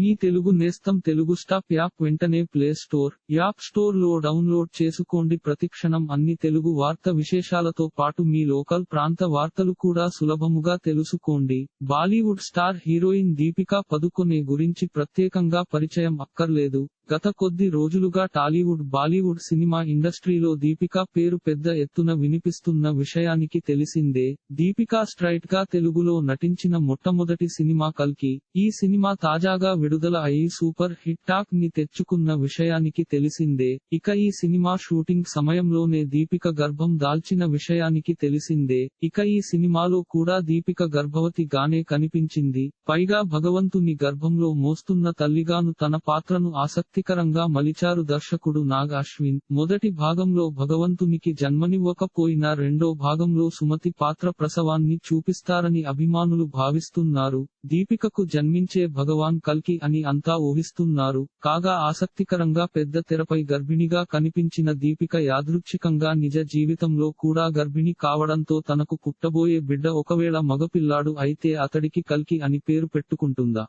మీ తెలుగు నేస్తం Telugu stop app వెంటనే play store app స్టోర్లో డౌన్లోడ్ చేసుకోండి. ప్రతిక్షణం అన్ని తెలుగు వార్త విశేషాలతో పాటు మీ లోకల్ ప్రాంత వార్తలు కూడా సులభముగా తెలుసుకోండి. Bollywood star heroine Deepika Padukone గురించి ప్రత్యేకంగా పరిచయం అక్కర్లేదు. గత కొద్ది రోజులుగా టాలీవుడ్ బాలీవుడ్ సినిమా ఇండస్ట్రీలో దీపికా పేరు పెద్ద ఎత్తున వినిపిస్తున్న విషయానికి తెలిసిందే దీపికా స్ట్రైట్గా తెలుగులో నటించిన మొట్టమొదటి సినిమా కల్కి ఈ సినిమా తాజాగా విడుదల అయి సూపర్ హిట్ టాక్ని తెచ్చుకున్న విషయానికి తెలిసిందే ఇక ఈ సినిమా షూటింగ్ సమయంలోనే దీపిక గర్భం దాల్చిన విషయానికి తెలిసిందే ఇక ఈ సినిమాలో కూడా దీపిక గర్భవతి గానే కనిపించింది పైగా భగవంతుని గర్భంలో మోస్తున్న తల్లిగాను తన పాత్రను ఆసక్తి ఆసక్తికరంగా మలిచారు దర్శకుడు నాగ్ అశ్విన్. మొదటి భాగంలో భగవంతునికి జన్మనివ్వకపోయినా రెండో భాగంలో సుమతి పాత్ర ప్రసవాన్ని చూపిస్తారని అభిమానులు భావిస్తున్నారు. దీపికకు జన్మించే భగవాన్ కల్కి అని అంతా ఊహిస్తున్నారు. కాగా ఆసక్తికరంగా పెద్ద తెరపై గర్భిణిగా కనిపించిన దీపిక యాదృచ్ఛికంగా నిజ జీవితంలో కూడా గర్భిణి కావడంతో తనకు పుట్టబోయే బిడ్డ ఒకవేళ మగపిల్లాడు అయితే అతడికి కల్కి అని పేరు పెట్టుకుంటుందా?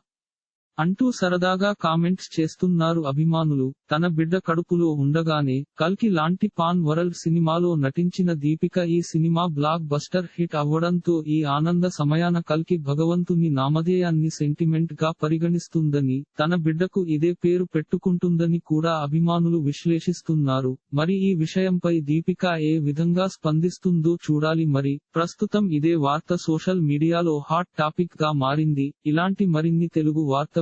అంటూ సరదాగా కామెంట్స్ చేస్తున్నారు అభిమానులు. తన బిడ్డ కడుపులో ఉండగానే కల్కి లాంటి పాన్ వరల్డ్ సినిమాలో నటించిన దీపిక ఈ సినిమా బ్లాక్ బస్టర్ హిట్ అవ్వడంతో ఈ ఆనంద సమయాన కల్కి భగవంతుని నామధేయాన్ని సెంటిమెంట్గా పరిగణిస్తుందని తన బిడ్డకు ఇదే పేరు పెట్టుకుంటుందని కూడా అభిమానులు విశ్లేషిస్తున్నారు. మరి ఈ విషయంపై దీపిక ఏ విధంగా స్పందిస్తుందో చూడాలి మరి. ప్రస్తుతం ఇదే వార్త సోషల్ మీడియాలో హాట్ టాపిక్గా మారింది. ఇలాంటి మరిన్ని తెలుగు వార్త